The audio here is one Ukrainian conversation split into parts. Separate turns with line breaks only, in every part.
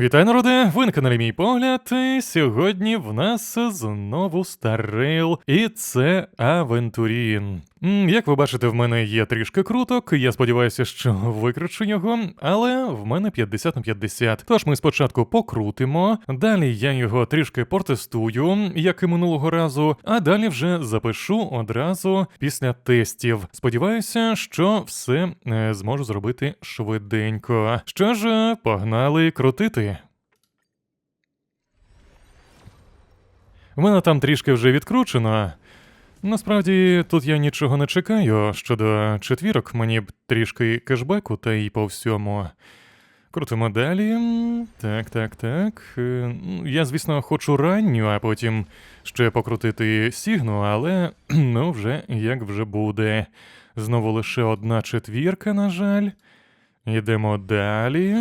Вітаю, народи! Ви на каналі Мій Погляд. І сьогодні в нас знову старейл, і це Авентурін. Як ви бачите, в мене є трішки круток. Я сподіваюся, що викручу його, але в мене 50 на 50. Тож ми спочатку покрутимо, далі я його трішки протестую, як і минулого разу, а далі вже запишу одразу після тестів. Сподіваюся, що все е, зможу зробити швиденько. Що ж, е, погнали крутити. В мене там трішки вже відкручено. Насправді тут я нічого не чекаю. Щодо четвірок, мені б трішки кешбеку та й по всьому. Крутимо далі. Так, так, так. Е, ну, Я, звісно, хочу ранню, а потім ще покрутити сігну, але ну вже як вже буде. Знову лише одна четвірка, на жаль. Йдемо далі.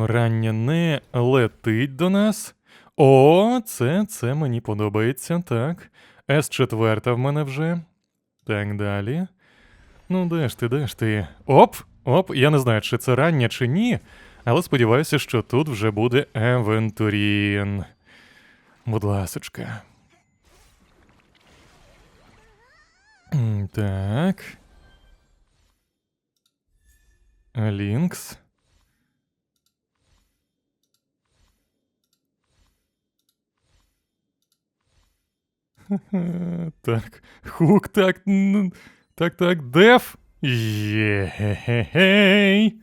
Рання не летить до нас. О, це, це мені подобається, так. С4 в мене вже. Так далі. Ну, де ж ти, де ж ти? Оп! Оп, я не знаю, чи це рання, чи ні, але сподіваюся, що тут вже буде Евентурін. Будь ласочка. Так. Лінкс. Так, хук, так, так, так, деф. Єгей.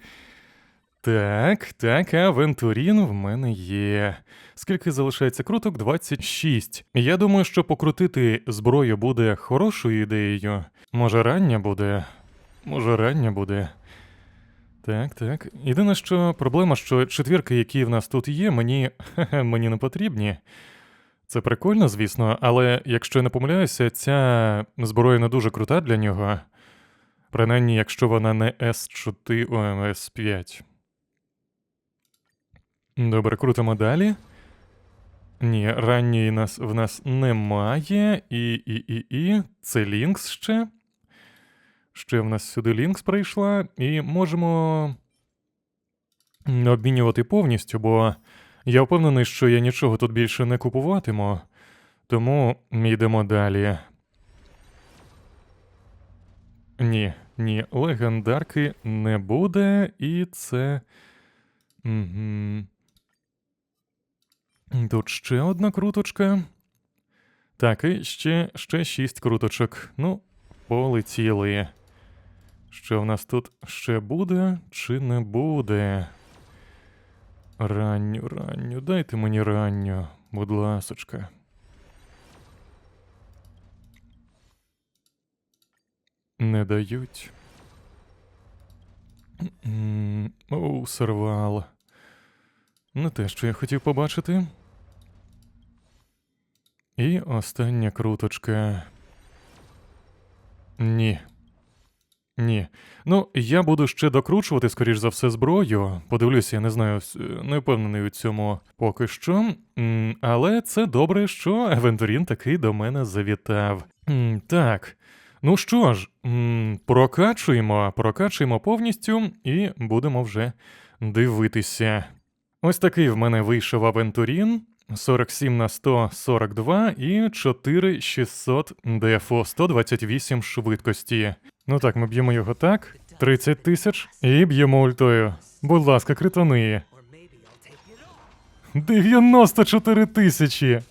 Так, так, Авентурін в мене є. Скільки залишається круток? 26. Я думаю, що покрутити зброю буде хорошою ідеєю. Може, рання буде. Може, рання буде. Так, так. Єдине, що проблема, що четвірки, які в нас тут є, мені, мені не потрібні. Це прикольно, звісно, але якщо я не помиляюся, ця зброя не дуже крута для нього. Принаймні, якщо вона не С4, о, С5. Добре, крутимо далі. Ні, ранньої нас, в нас немає. І, і, і, і. Це Лінкс ще. Ще в нас сюди Лінкс прийшла. І можемо обмінювати повністю, бо я впевнений, що я нічого тут більше не купуватиму. Тому йдемо далі. Ні, ні, легендарки не буде, і це. Угу. Тут ще одна круточка. Так, і ще, ще шість круточок. Ну, полетіли. Що в нас тут ще буде чи не буде? Ранню, ранню, дайте мені ранню, будь ласочка. Не дають. Оу, сервал. Не те, що я хотів побачити. І остання круточка. Ні. Ні. Ну, я буду ще докручувати, скоріш за все, зброю. Подивлюся, я не знаю, не впевнений у цьому поки що. Але це добре, що Авентурін таки до мене завітав. Так. Ну що ж, прокачуємо, прокачуємо повністю і будемо вже дивитися. Ось такий в мене вийшов Авентурін. 47 на 142 і 4600 дефо, 128 швидкості. Ну так, ми б'ємо його так. 30 тисяч і б'ємо ультою. Будь ласка, критони. 94 тисячі.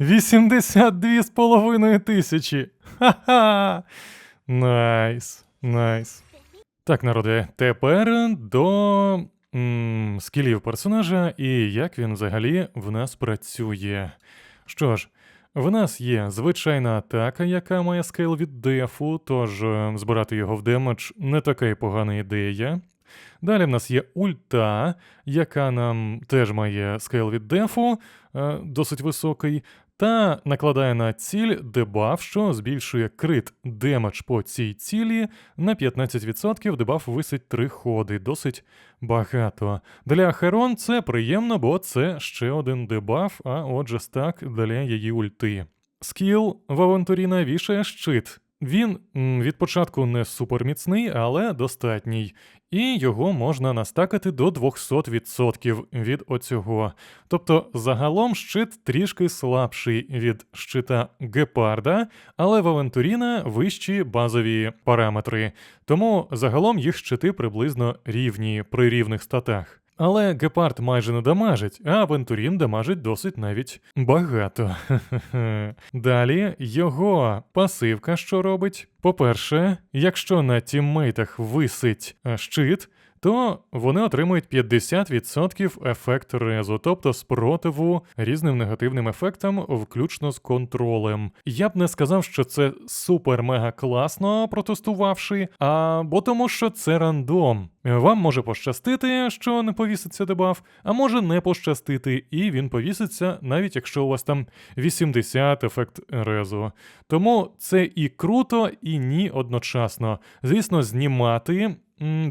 82 з половиною тисячі. Ха-ха. Найс, найс. Так, народи, тепер до м, скілів персонажа і як він взагалі в нас працює. Що ж, в нас є звичайна атака, яка має скейл від дефу, тож е, збирати його в демедж не така й погана ідея. Далі в нас є ульта, яка нам теж має скейл від дефу, е, досить високий, та накладає на ціль дебаф, що збільшує крит демедж по цій цілі на 15%. Дебаф висить 3 ходи, досить багато. Для Херон це приємно, бо це ще один дебаф, а отже стак для її ульти. Скіл в Авантуріна вішає щит. Він від початку не суперміцний, але достатній. І його можна настакати до 200% від оцього. Тобто загалом щит трішки слабший від щита гепарда, але в Авентуріна вищі базові параметри. Тому загалом їх щити приблизно рівні при рівних статах. Але гепард майже не дамажить, а Авентурін дамажить досить навіть багато. Далі його пасивка, що робить. По-перше, якщо на тіммейтах висить щит, то вони отримують 50% ефект резу, тобто спротиву різним негативним ефектам, включно з контролем. Я б не сказав, що це супер-мега класно протестувавши, а бо тому, що це рандом. Вам може пощастити, що не повіситься дебаф, а може не пощастити, і він повіситься, навіть якщо у вас там 80 ефект резу. Тому це і круто, і ні одночасно. Звісно, знімати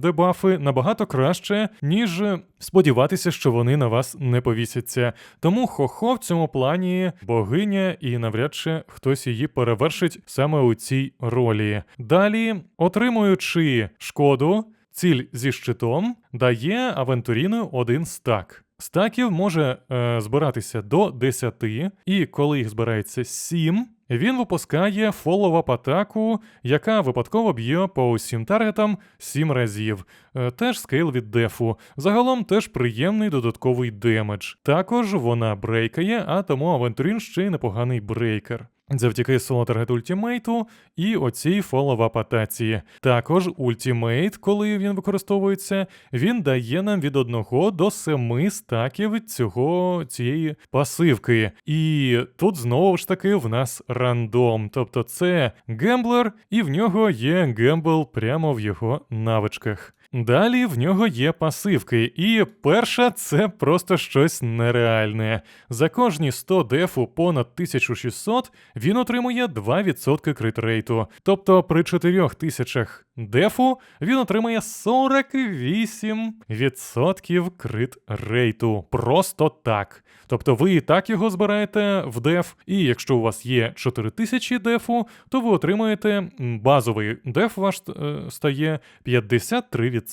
дебафи набагато краще, ніж сподіватися, що вони на вас не повісяться. Тому хохо в цьому плані богиня, і навряд чи хтось її перевершить саме у цій ролі. Далі, отримуючи шкоду, ціль зі щитом дає Авентуріну один стак. Стаків може е, збиратися до 10, і коли їх збирається 7, він випускає фоллоу-ап атаку, яка випадково б'є по усім таргетам 7 разів. Е, теж скейл від дефу. Загалом теж приємний додатковий демедж. Також вона брейкає, а тому Авентурін ще й непоганий брейкер. Завдяки соло таргет ультімейту і оцій фоллоу-ап атаці. Також ультімейт, коли він використовується, він дає нам від 1 до 7 стаків цього цієї пасивки. І тут знову ж таки в нас рандом. Тобто це гемблер, і в нього є гембл прямо в його навичках. Далі в нього є пасивки, і перша це просто щось нереальне. За кожні 100 дефу понад 1600 він отримує 2% крит-рейту. Тобто при 4000 дефу він отримує 48% крит-рейту. Просто так. Тобто ви і так його збираєте в деф, і якщо у вас є 4000 дефу, то ви отримаєте базовий деф ваш е, стає 53%.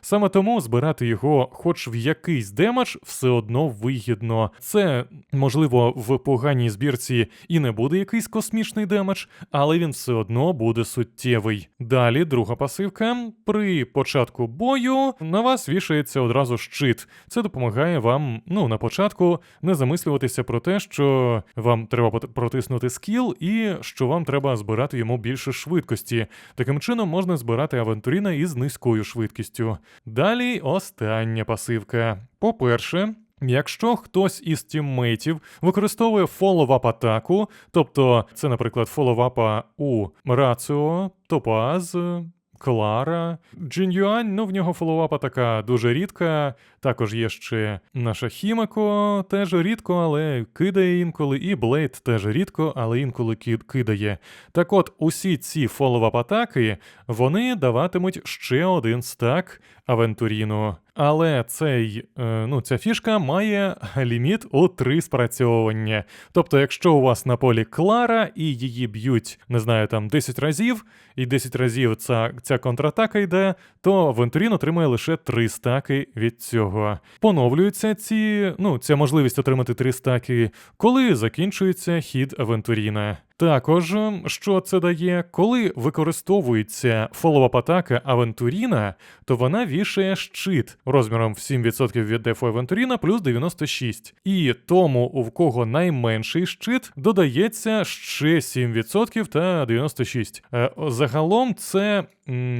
Саме тому збирати його хоч в якийсь демедж все одно вигідно. Це, можливо, в поганій збірці і не буде якийсь космічний демедж, але він все одно буде суттєвий. Далі, друга пасивка. При початку бою на вас вішається одразу щит. Це допомагає вам, ну, на початку не замислюватися про те, що вам треба протиснути скіл, і що вам треба збирати йому більше швидкості. Таким чином можна збирати авантуріна із низькою швидкістю. Далі остання пасивка. По-перше, Якщо хтось із тіммейтів використовує фоллоу-ап атаку, тобто це, наприклад, фоллоу-апа у Раціо, Топаз, Клара, Джин Юань, ну в нього фоллоуапа така дуже рідка. Також є ще наша Хімако, теж рідко, але кидає інколи, і Блейд теж рідко, але інколи кидає. Так от, усі ці фоллоуап атаки вони даватимуть ще один стак Авентуріну. Але цей, е, ну, ця фішка має ліміт у три спрацьовування. Тобто, якщо у вас на полі Клара і її б'ють, не знаю, там 10 разів, і 10 разів ця, ця контратака йде, то Вентурін отримує лише 3 стаки від цього. Поновлюються ці, ну, ця можливість отримати 3 стаки, коли закінчується хід Авентуріна. Також, що це дає, коли використовується фоллоуап атака Авентуріна, то вона вішає щит розміром в 7% від дефу Авентуріна плюс 96. І тому, у кого найменший щит, додається ще 7% та 96. Е, Загалом це,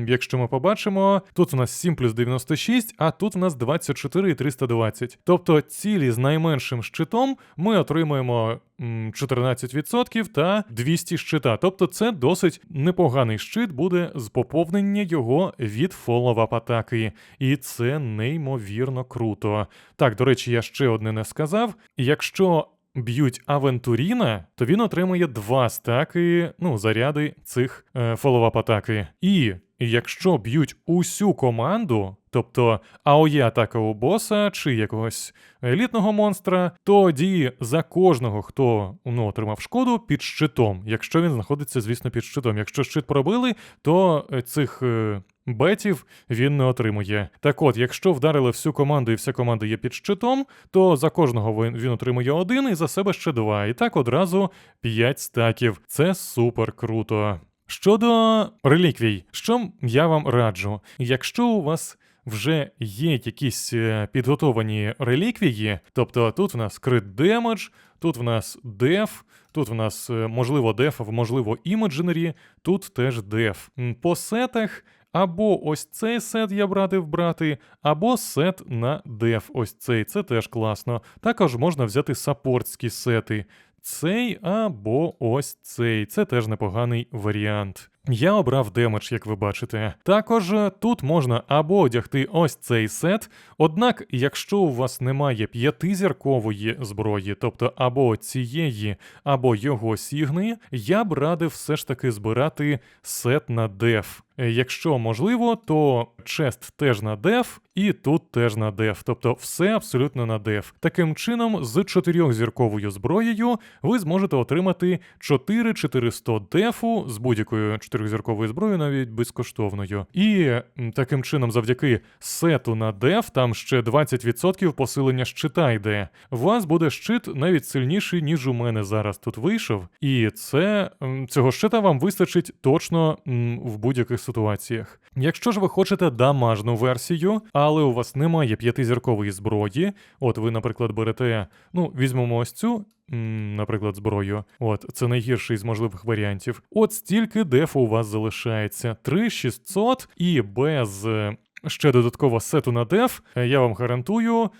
якщо ми побачимо, тут у нас 7 плюс 96, а тут у нас 24 і 320. Тобто цілі з найменшим щитом ми отримуємо 14% та 200 щита. Тобто це досить непоганий щит буде з поповнення його від фоллоуап атаки. І це неймовірно круто. Так, до речі, я ще одне не сказав. Якщо б'ють Авентуріна, то він отримує два стаки, ну, заряди цих е, фоловап атаки. І якщо б'ють усю команду, тобто АОЄ у боса чи якогось елітного монстра, тоді за кожного, хто ну, отримав шкоду під щитом, якщо він знаходиться, звісно, під щитом. Якщо щит пробили, то е, цих. е, Бетів він не отримує. Так от, якщо вдарили всю команду і вся команда є під щитом, то за кожного він отримує один і за себе ще два. І так одразу п'ять стаків. Це супер круто. Щодо реліквій, що я вам раджу, якщо у вас вже є якісь е, підготовані реліквії, тобто тут в нас крит демедж, тут в нас деф, тут в нас е, можливо деф, можливо імедженері, тут теж деф. По сетах. Або ось цей сет я б радив брати, або сет на деф. Ось цей, це теж класно. Також можна взяти саппортські сети. Цей або ось цей. Це теж непоганий варіант. Я обрав демедж, як ви бачите. Також е, тут можна або одягти ось цей сет. Однак, якщо у вас немає п'ятизіркової зброї, тобто або цієї, або його сігни, я б радив все ж таки збирати сет на деф. Е, Якщо можливо, то чест теж на деф, і тут теж на деф, тобто все абсолютно на деф. Таким чином, з чотирьохзірковою зброєю ви зможете отримати 4400 дефу з будь-якою чотирьохзірковою зброєю, навіть безкоштовною. І таким чином, завдяки сету на деф, там ще 20% посилення щита йде. У вас буде щит навіть сильніший, ніж у мене зараз тут вийшов. І це цього щита вам вистачить точно в будь-яких ситуаціях. Якщо ж ви хочете дамажну версію, але у вас немає п'ятизіркової зброї, от ви, наприклад, берете, ну, візьмемо ось цю. Наприклад, зброю. От, це найгірший з можливих варіантів. От стільки дефу у вас залишається: 3600 і без е, ще додатково сету на деф, е, я вам гарантую,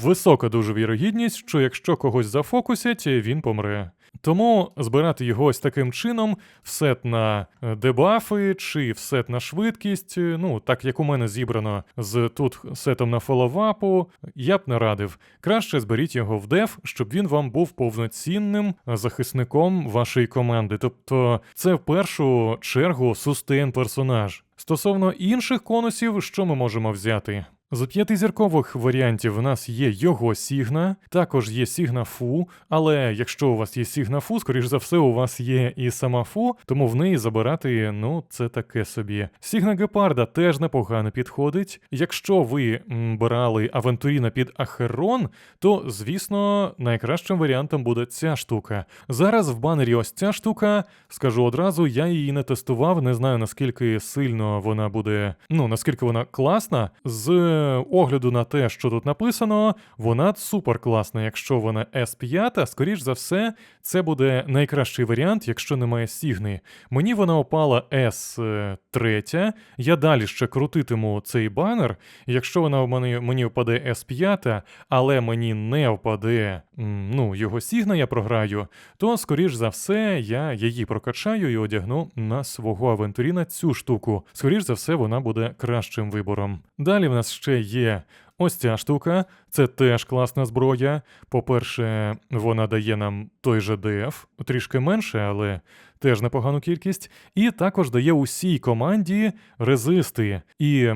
висока дуже вірогідність, що якщо когось зафокусять, він помре. Тому збирати його ось таким чином, в сет на е, дебафи чи в сет на швидкість, е, ну так як у мене зібрано з тут сетом на фоловапу, я б не радив. Краще зберіть його в деф, щоб він вам був повноцінним захисником вашої команди. Тобто це в першу чергу сустейн персонаж. Стосовно інших конусів, що ми можемо взяти? З п'ятизіркових варіантів в нас є його Сігна, також є Сігна Фу, але якщо у вас є Сігна Фу, скоріш за все, у вас є і сама Фу, тому в неї забирати, ну, це таке собі. Сігна Гепарда теж непогано підходить. Якщо ви м, брали Авентуріна під Ахерон, то, звісно, найкращим варіантом буде ця штука. Зараз в банері ось ця штука, скажу одразу, я її не тестував, не знаю наскільки сильно вона буде, ну наскільки вона класна. З огляду на те, що тут написано, вона супер класна. Якщо вона S5, скоріш за все, це буде найкращий варіант, якщо немає Сігни. Мені вона опала S3, я далі ще крутитиму цей банер. Якщо вона в мене мені впаде S5, але мені не впаде ну, його Сігна, я програю, то скоріш за все я її прокачаю і одягну на свого авентуріна цю штуку. Скоріш за все, вона буде кращим вибором. Далі в нас ще є. Ось ця штука, це теж класна зброя. По-перше, вона дає нам той же ДФ, трішки менше, але теж непогану кількість. І також дає усій команді резисти. І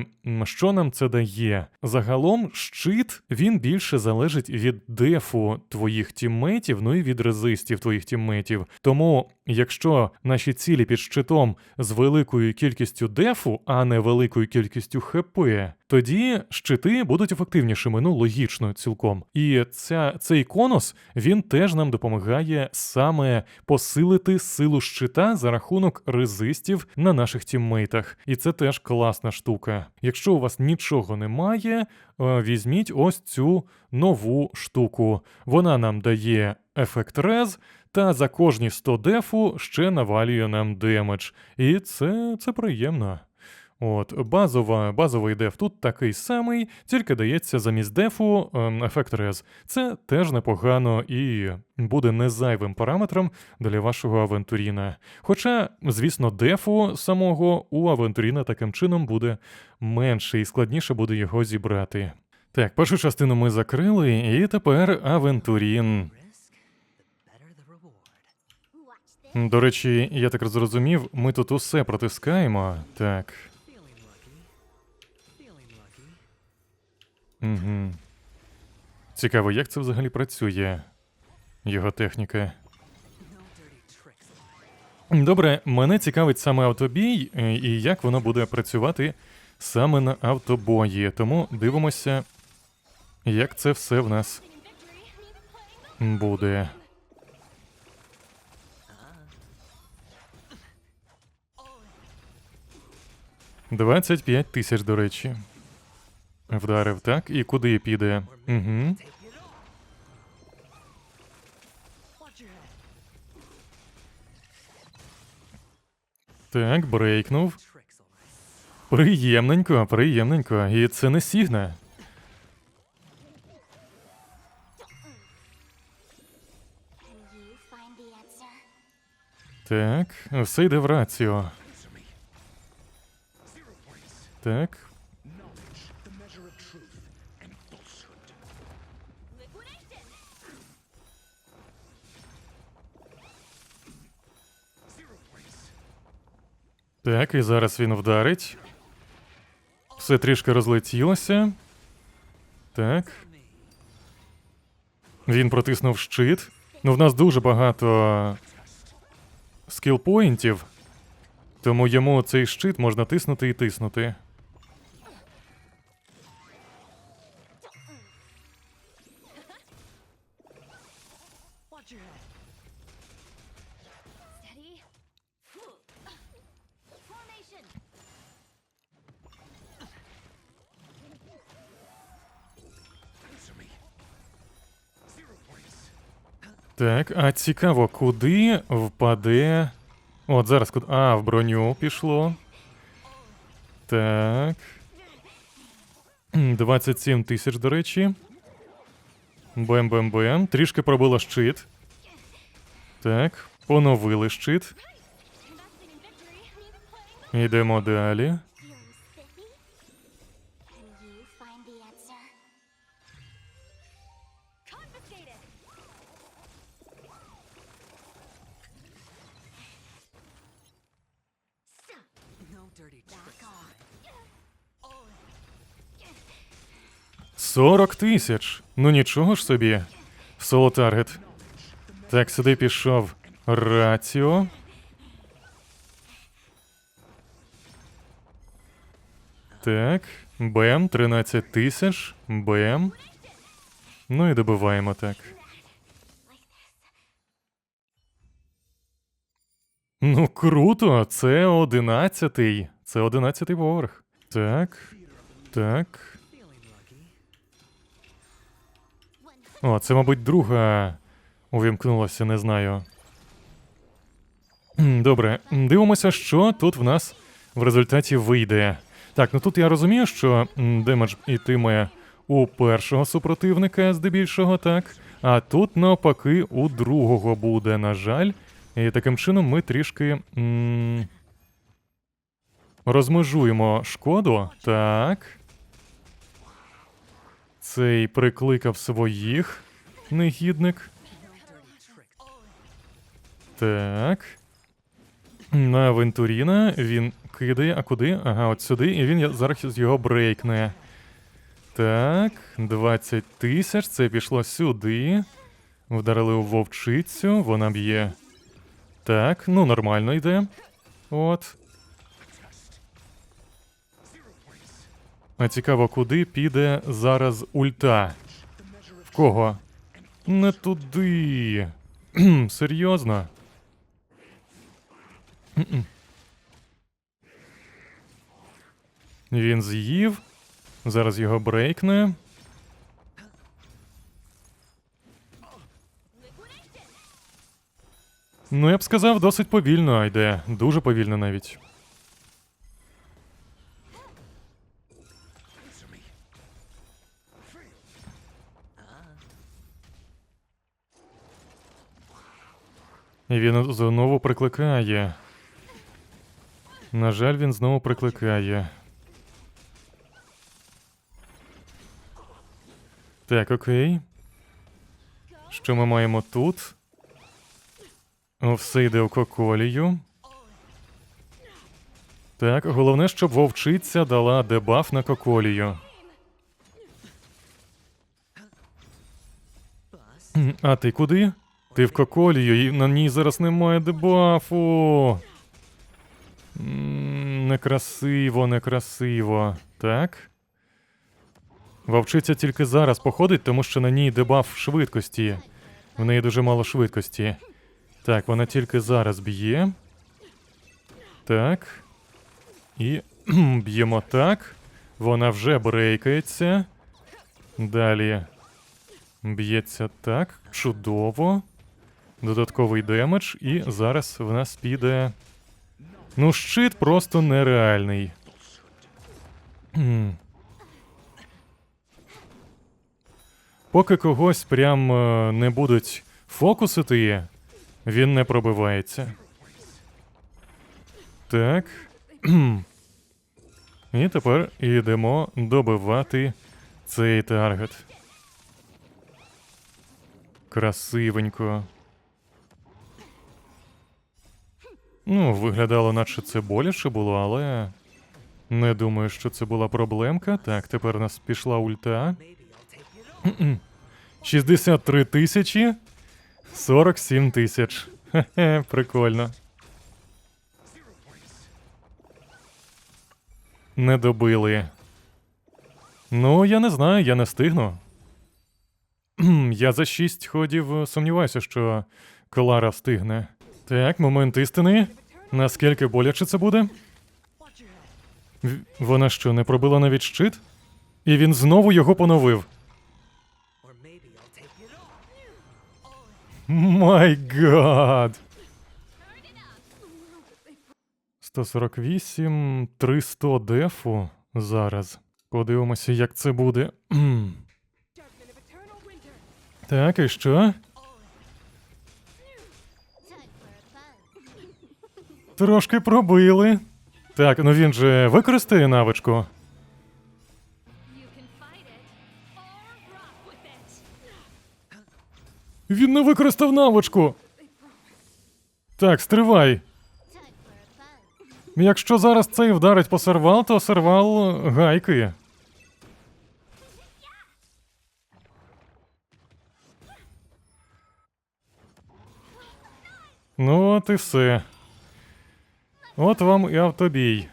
що нам це дає? Загалом щит він більше залежить від дефу твоїх тіммейтів, ну і від резистів твоїх тіммейтів. Тому, якщо наші цілі під щитом з великою кількістю дефу, а не великою кількістю ХП, тоді щити будуть ефективнішими, ну логічно, цілком. І ця, цей конус він теж нам допомагає саме посилити силу щита за рахунок резистів на наших тіммейтах. І це теж класна штука. Якщо у вас нічого немає, е, візьміть ось цю нову штуку. Вона нам дає ефект рез. Та за кожні 100 дефу ще навалює нам демедж. І це, це приємно. От, базова, базовий деф тут такий самий, тільки дається замість дефу ем, ефект рез. Це теж непогано і буде незайвим параметром для вашого авентуріна. Хоча, звісно, дефу самого у авентуріна таким чином буде менше і складніше буде його зібрати. Так, першу частину ми закрили, і тепер авентурін. До речі, я так зрозумів, ми тут усе протискаємо. Так. Угу. Цікаво, як це взагалі працює, його техніка. Добре, мене цікавить саме автобій е, і як воно буде працювати саме на автобої. Тому дивимося, як це все в нас буде. Двадцять п'ять тисяч, до речі. Вдарив так, і куди піде? Угу. Так, брейкнув. Приємненько, приємненько. І це не
answer?
Так, все йде в рацію. Так. Так, і зараз він вдарить. Все трішки розлетілося. Так. Він протиснув щит. Ну, в нас дуже багато скілпоінтів, тому йому цей щит можна тиснути і тиснути. Так, а цікаво, куди впаде. От зараз куди. А, в броню пішло. Так. 27 тисяч, до речі. Бем-бем-бем. Трішки пробило щит. Так, поновили щит. Йдемо далі. 40 тисяч. Ну нічого ж собі. Соло таргет. Так, сюди пішов Раціо. Так, Бем, 13 тисяч. Бем. Ну і добиваємо так. Ну, круто, це одинадцятий. Це одинадцятий поверх. Так. Так. О, це, мабуть, друга увімкнулася, не знаю. Добре, дивимося, що тут в нас в результаті вийде. Так, ну тут я розумію, що демедж ітиме у першого супротивника здебільшого, так. А тут навпаки у другого буде, на жаль. І таким чином ми трішки. м, розмежуємо шкоду. Так. Цей прикликав своїх негідник. Так. На Вентуріна він кидає, а куди? Ага, от сюди, і він зараз його брейкне. Так, 20 тисяч, це пішло сюди. Вдарили у вовчицю, вона б'є. Так, ну нормально йде. От. А цікаво, куди піде зараз ульта? В кого? Не туди. Серйозно? Він з'їв. Зараз його брейкне. Ну, я б сказав, досить повільно йде. Дуже повільно навіть. Він знову прикликає. На жаль, він знову прикликає. Так, окей. Що ми маємо тут? О, все йде у коколію. Так, головне, щоб вовчиця дала дебаф на коколію. А ти куди? Ти в коколію, і на ній зараз немає дебафу. Некрасиво, некрасиво. Так. Вовчиця тільки зараз походить, тому що на ній дебаф швидкості. В неї дуже мало швидкості. Так, вона тільки зараз б'є. Так. І б'ємо так. Вона вже брейкається. Далі. Б'ється так. Чудово. Додатковий демедж. І зараз в нас піде. Ну, щит просто нереальний. Поки когось прям е, не будуть фокусити, він не пробивається. Так. І тепер йдемо добивати цей таргет. Красивенько. Ну, виглядало, наче це боляче було, але. Не думаю, що це була проблемка. Так, тепер у нас пішла ульта.
Maybe I'll take it all.
63 тисячі. 47 тисяч. Хе-хе, прикольно. Не добили. Ну, я не знаю, я не встигну. Кхм, Я за 6 ходів е, сумніваюся, що Клара встигне. Так, момент істини. Наскільки боляче це буде? Вона що, не пробила навіть щит? І він знову його поновив. Май гад. 148, 300 дефу зараз. Подивимося, як це буде. Так, і що? Трошки пробили. Так, ну він же використає навичку. Він не використав навичку. Так, стривай. Якщо зараз цей вдарить по сервал, то сервал гайкає. Ну, от і все. От вам і автобій.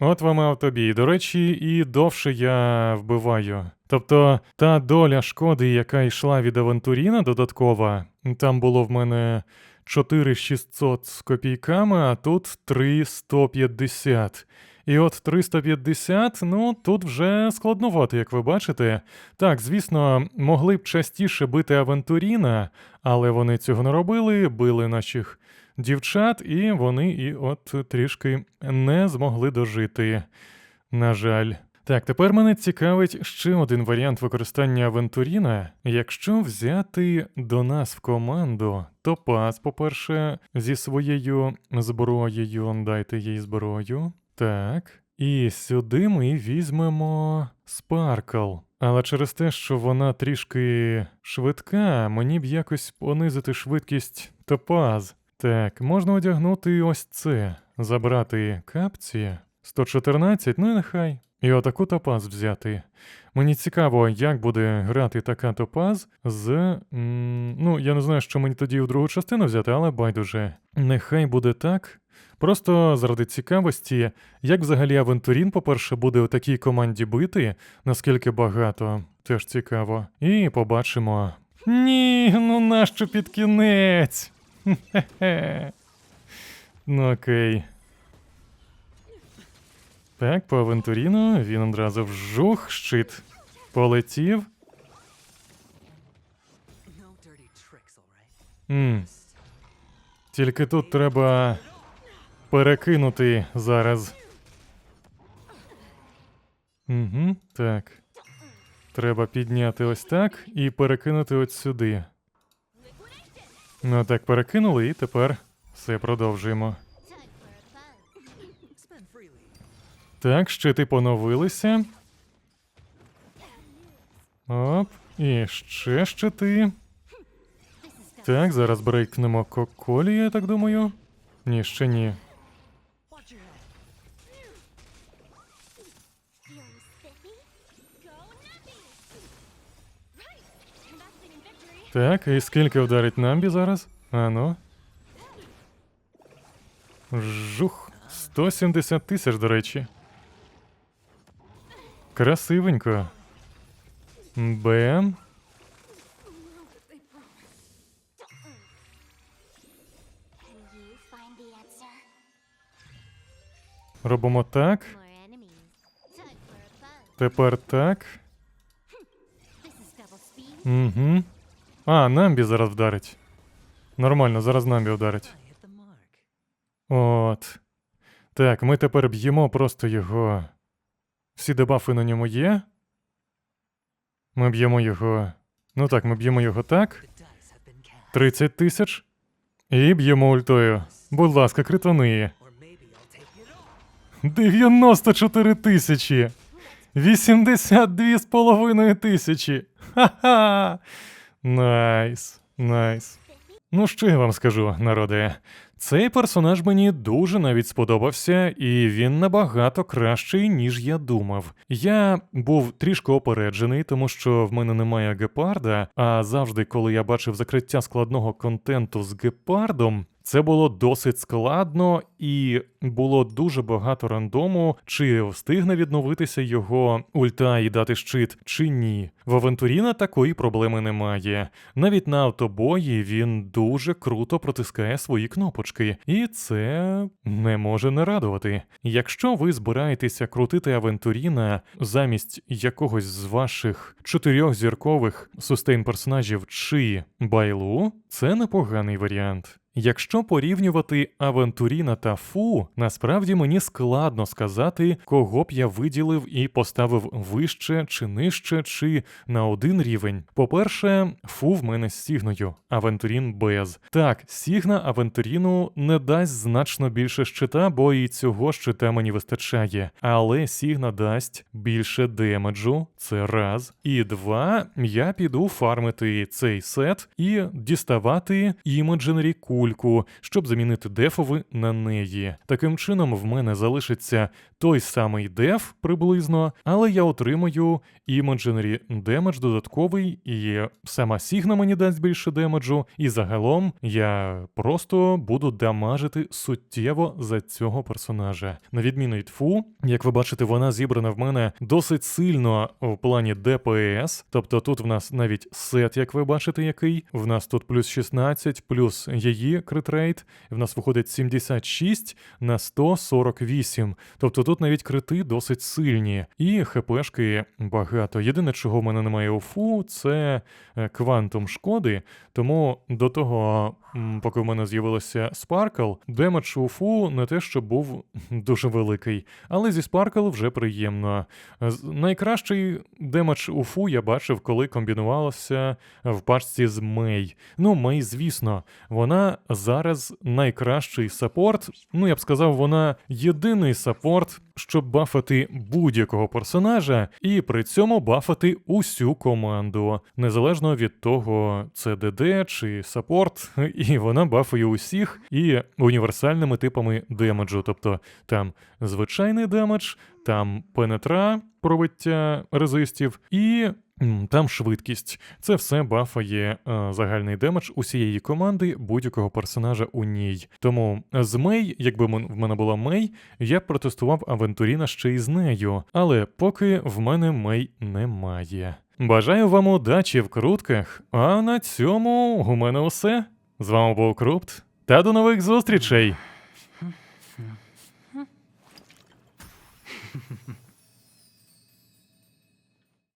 От вам і автобій. До речі, і довше я вбиваю. Тобто, та доля шкоди, яка йшла від Авантуріна додаткова, там було в мене 4600 з копійками, а тут 3150. І от 350, ну тут вже складновато, як ви бачите. Так, звісно, могли б частіше бити Авантуріна, але вони цього не робили, били наших дівчат, і вони і от трішки не змогли дожити. На жаль. Так, тепер мене цікавить ще один варіант використання Авентуріна. Якщо взяти до нас в команду Топаз, по-перше, зі своєю зброєю, дайте їй зброю. Так. І сюди ми візьмемо Спаркл. Але через те, що вона трішки швидка, мені б якось понизити швидкість Топаз. Так, можна одягнути ось це, забрати капці. 114, ну і нехай. І отаку топаз взяти. Мені цікаво, як буде грати така топаз з. м, ну, я не знаю, що мені тоді в другу частину взяти, але байдуже. Нехай буде так. Просто заради цікавості, як взагалі Авентурін, по-перше, буде у такій команді бити, наскільки багато, теж цікаво. І побачимо. Ні, ну нащо під кінець? Ну окей. Так, по Авентуріну він одразу вжух, щит. Полетів. М. Тільки тут треба перекинути зараз. Угу, так. Треба підняти ось так і перекинути ось сюди. Ну так, перекинули, і тепер все продовжуємо. Так, щити поновилися. Оп, і ще щити. Так, зараз брейкнемо коколі, я так думаю. Ні, ще ні. Так, і скільки вдарить Намбі зараз? Ану. Жух. 170 тисяч, до речі. Красивенько.
Answer?
Робимо так. Тепер так. Угу. А, Намбі зараз вдарить. Нормально, зараз Намбі вдарить. От. Так, ми тепер б'ємо просто його. Всі дебафи на ньому є. Ми б'ємо його. Ну так, ми б'ємо його так.
The dice have been cast.
30 тисяч. І б'ємо ультою. Будь ласка, критони.
Or maybe I'll take it all.
94 тисячі. 82 з половиною тисячі. Ха-ха. Найс, найс. Ну, що я вам скажу, народи. Цей персонаж мені дуже навіть сподобався, і він набагато кращий, ніж я думав. Я був трішки опереджений, тому що в мене немає гепарда, а завжди, коли я бачив закриття складного контенту з гепардом, це було досить складно і було дуже багато рандому, чи встигне відновитися його ульта і дати щит, чи ні. В Авентуріна такої проблеми немає. Навіть на автобої він дуже круто протискає свої кнопочки, і це не може не радувати. Якщо ви збираєтеся крутити Авентуріна замість якогось з ваших чотирьох зіркових сустейн персонажів чи байлу, це непоганий варіант. Якщо порівнювати Авентуріна та Фу, насправді мені складно сказати, кого б я виділив і поставив вище чи нижче, чи на один рівень. По-перше, Фу в мене з Сігною, Авентурін без. Так, Сігна Авентуріну не дасть значно більше щита, бо і цього щита мені вистачає. Але Сігна дасть більше демеджу, це раз. І два, я піду фармити цей сет і діставати імедженері кульку, щоб замінити дефови на неї. Таким чином, в мене залишиться той самий деф приблизно, але я отримаю імедженері демедж додатковий, і сама Сігна мені дасть більше демеджу, і загалом я просто буду дамажити суттєво за цього персонажа. На відміну від Фу, як ви бачите, вона зібрана в мене досить сильно в плані ДПС, тобто тут в нас навіть сет, як ви бачите, який. В нас тут плюс 16, плюс її критрейт, в нас виходить 76 на 148. Тобто тут навіть крити досить сильні. І хпшки багато. Єдине, чого в мене немає у фу, це е, квантум шкоди. Тому до того, поки в мене з'явилося Sparkle, демедж у фу не те, що був дуже великий. Але зі Sparkle вже приємно. Найкращий демедж у фу я бачив, коли комбінувалося в пачці з Мей. Ну, Мей, звісно, вона зараз найкращий саппорт. Ну, я б сказав, вона єдиний саппорт, щоб бафати будь-якого персонажа, і при цьому бафати усю команду, незалежно від того, це ДД чи саппорт, і вона бафує усіх і універсальними типами демеджу, тобто там звичайний демедж, там пенетра, пробиття резистів, і там швидкість. Це все бафає е, загальний демедж усієї команди будь-якого персонажа у ній. Тому з Мей, якби в мене була Мей, я б протестував Авентуріна ще й з нею, але поки в мене Мей немає. Бажаю вам удачі в крутках, а на цьому у мене усе. З вами був Крупт, та до нових зустрічей!